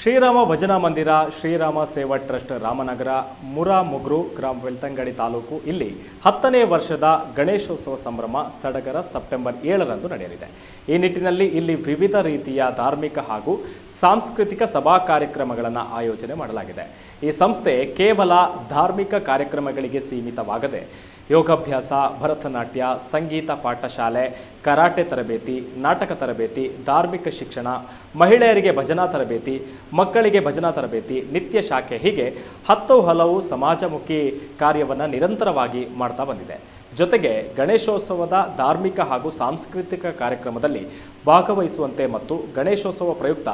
ಶ್ರೀರಾಮ ಭಜನಾ ಮಂದಿರ, ಶ್ರೀರಾಮ ಸೇವಾ ಟ್ರಸ್ಟ್ ರಾಮನಗರ, ಮುರಾ ಮುಗ್ರು ಗ್ರಾಮ ವೆಲ್ತಂಗಡಿ ತಾಲೂಕು. ಇಲ್ಲಿ ಹತ್ತನೇ ವರ್ಷದ ಗಣೇಶೋತ್ಸವ ಸಂಭ್ರಮ ಸಡಗರ ಸೆಪ್ಟೆಂಬರ್ ಏಳರಂದು ನಡೆಯಲಿದೆ. ಈ ನಿಟ್ಟಿನಲ್ಲಿ ಇಲ್ಲಿ ವಿವಿಧ ರೀತಿಯ ಧಾರ್ಮಿಕ ಹಾಗೂ ಸಾಂಸ್ಕೃತಿಕ ಸಭಾ ಕಾರ್ಯಕ್ರಮಗಳನ್ನು ಆಯೋಜನೆ ಮಾಡಲಾಗಿದೆ. ಈ ಸಂಸ್ಥೆ ಕೇವಲ ಧಾರ್ಮಿಕ ಕಾರ್ಯಕ್ರಮಗಳಿಗೆ ಸೀಮಿತವಾಗದೆ ಯೋಗಾಭ್ಯಾಸ, ಭರತನಾಟ್ಯ, ಸಂಗೀತ ಪಾಠಶಾಲೆ, ಕರಾಟೆ ತರಬೇತಿ, ನಾಟಕ ತರಬೇತಿ, ಧಾರ್ಮಿಕ ಶಿಕ್ಷಣ, ಮಹಿಳೆಯರಿಗೆ ಭಜನಾ ತರಬೇತಿ, ಮಕ್ಕಳಿಗೆ ಭಜನಾ ತರಬೇತಿ, ನಿತ್ಯ ಶಾಖೆ ಹೀಗೆ ಹತ್ತು ಹಲವು ಸಮಾಜಮುಖಿ ಕಾರ್ಯವನ್ನು ನಿರಂತರವಾಗಿ ಮಾಡ್ತಾ ಬಂದಿದೆ. ಜೊತೆಗೆ ಗಣೇಶೋತ್ಸವದ ಧಾರ್ಮಿಕ ಹಾಗೂ ಸಾಂಸ್ಕೃತಿಕ ಕಾರ್ಯಕ್ರಮದಲ್ಲಿ ಭಾಗವಹಿಸುವಂತೆ ಮತ್ತು ಗಣೇಶೋತ್ಸವ ಪ್ರಯುಕ್ತ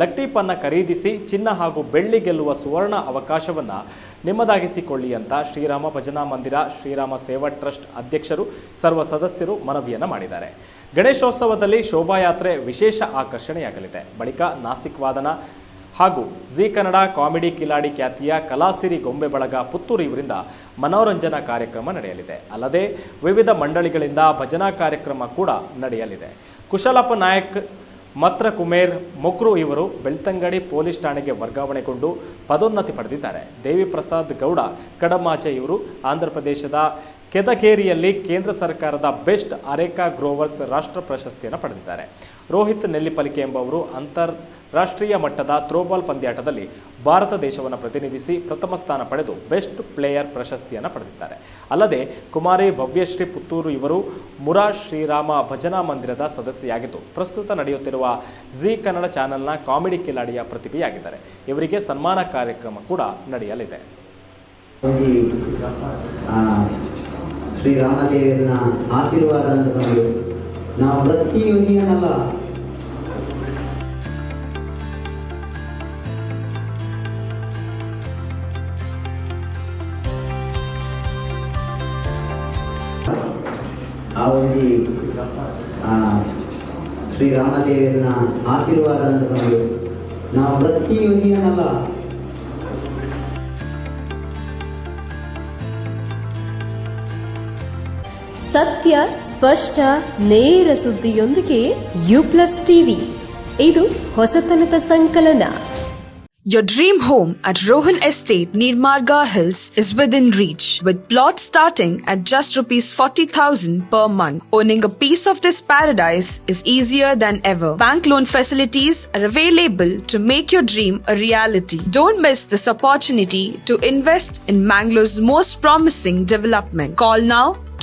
ಲಟ್ಟಿಪನ್ನ ಖರೀದಿಸಿ ಚಿನ್ನ ಹಾಗೂ ಬೆಳ್ಳಿ ಗೆಲ್ಲುವ ಸುವರ್ಣ ಅವಕಾಶವನ್ನು ನಿಮ್ಮದಾಗಿಸಿಕೊಳ್ಳಿ ಅಂತ ಶ್ರೀರಾಮ ಭಜನಾ ಮಂದಿರ, ಶ್ರೀರಾಮ ಸೇವಾ ಟ್ರಸ್ಟ್ ಅಧ್ಯಕ್ಷರು, ಸರ್ವ ಸದಸ್ಯರು ಮನವಿಯನ್ನು ಮಾಡಿದ್ದಾರೆ. ಗಣೇಶೋತ್ಸವದಲ್ಲಿ ಶೋಭಾಯಾತ್ರೆ ವಿಶೇಷ ಆಕರ್ಷಣೆಯಾಗಲಿದೆ. ಬಳಿಕ ನಾಸಿಕ್ ವಾದನ ಹಾಗೂ ಜಿ ಕನ್ನಡ ಕಾಮಿಡಿ ಕಿಲಾಡಿ ಖ್ಯಾತಿಯ ಕಲಾಸಿರಿ ಗೊಂಬೆ ಬಳಗ ಪುತ್ತೂರು ಇವರಿಂದ ಮನೋರಂಜನಾ ಕಾರ್ಯಕ್ರಮ ನಡೆಯಲಿದೆ. ಅಲ್ಲದೆ ವಿವಿಧ ಮಂಡಳಿಗಳಿಂದ ಭಜನಾ ಕಾರ್ಯಕ್ರಮ ಕೂಡ ನಡೆಯಲಿದೆ. ಕುಶಲಪ್ಪ ನಾಯಕ್, ಮತ್ರ ಕುಮೇರ್, ಮೊಕ್ರು ಇವರು ಬೆಳ್ತಂಗಡಿ ಪೊಲೀಸ್ ಠಾಣೆಗೆ ವರ್ಗಾವಣೆಗೊಂಡು ಪದೋನ್ನತಿ ಪಡೆದಿದ್ದಾರೆ. ದೇವಿ ಪ್ರಸಾದ್ ಗೌಡ, ಕಡಮಾಚೆ ಇವರು ಆಂಧ್ರ ಪ್ರದೇಶದ ಕೆದಕೇರಿಯಲ್ಲಿ ಕೇಂದ್ರ ಸರ್ಕಾರದ ಬೆಸ್ಟ್ ಅರೇಕಾ ಗ್ರೋವರ್ಸ್ ರಾಷ್ಟ್ರ ಪ್ರಶಸ್ತಿಯನ್ನು ಪಡೆದಿದ್ದಾರೆ. ರೋಹಿತ್ ನೆಲ್ಲಿಪಲಿಕೆ ಎಂಬುವರು ಅಂತಾರಾಷ್ಟ್ರೀಯ ಮಟ್ಟದ ಥ್ರೋಬಾಲ್ ಪಂದ್ಯಾಟದಲ್ಲಿ ಭಾರತ ದೇಶವನ್ನು ಪ್ರತಿನಿಧಿಸಿ ಪ್ರಥಮ ಸ್ಥಾನ ಪಡೆದು ಬೆಸ್ಟ್ ಪ್ಲೇಯರ್ ಪ್ರಶಸ್ತಿಯನ್ನು ಪಡೆದಿದ್ದಾರೆ. ಅಲ್ಲದೆ ಕುಮಾರಿ ಭವ್ಯಶ್ರೀ ಪುತ್ತೂರು ಇವರು ಮುರಾ ಶ್ರೀರಾಮ ಭಜನಾ ಮಂದಿರದ ಸದಸ್ಯೆಯಾಗಿದ್ದು, ಪ್ರಸ್ತುತ ನಡೆಯುತ್ತಿರುವ ಜಿ ಕನ್ನಡ ಚಾನೆಲ್ನ ಕಾಮಿಡಿ ಕಿಲಾಡಿಯ ಪ್ರತಿಭೆಯಾಗಿದ್ದಾರೆ. ಇವರಿಗೆ ಸನ್ಮಾನ ಕಾರ್ಯಕ್ರಮ ಕೂಡ ನಡೆಯಲಿದೆ. ಶ್ರೀರಾಮದೇವರನ್ನ ಆಶೀರ್ವಾದ ಅಂದ್ಕೊಂಡು ನಾವು ಪ್ರತಿಯೊಂದಿಗನಲ್ಲ ಆ ಒಂದು ಆ, ಶ್ರೀರಾಮದೇವರನ್ನ ಆಶೀರ್ವಾದ ಅಂದ್ಕೊಂಡು ನಾವು ಪ್ರತಿಯೊಂದಿಗನಲ್ಲ ಸತ್ಯ ಸ್ಪಷ್ಟ ನೇರ ಸುದ್ದಿಯೊಂದಿಗೆ ಯು ಪ್ಲಸ್ ಟಿವಿ ಇದು ಹೊಸತನದ ಸಂಕಲನ Your dream home at Rohan Estate near Marga Hills is within reach with plots starting at just rupees 40,000 per month. Owning a piece of this paradise is easier than ever. Bank loan facilities are available to make your dream a reality. Don't miss this opportunity to invest in Mangalore's most promising development. Call now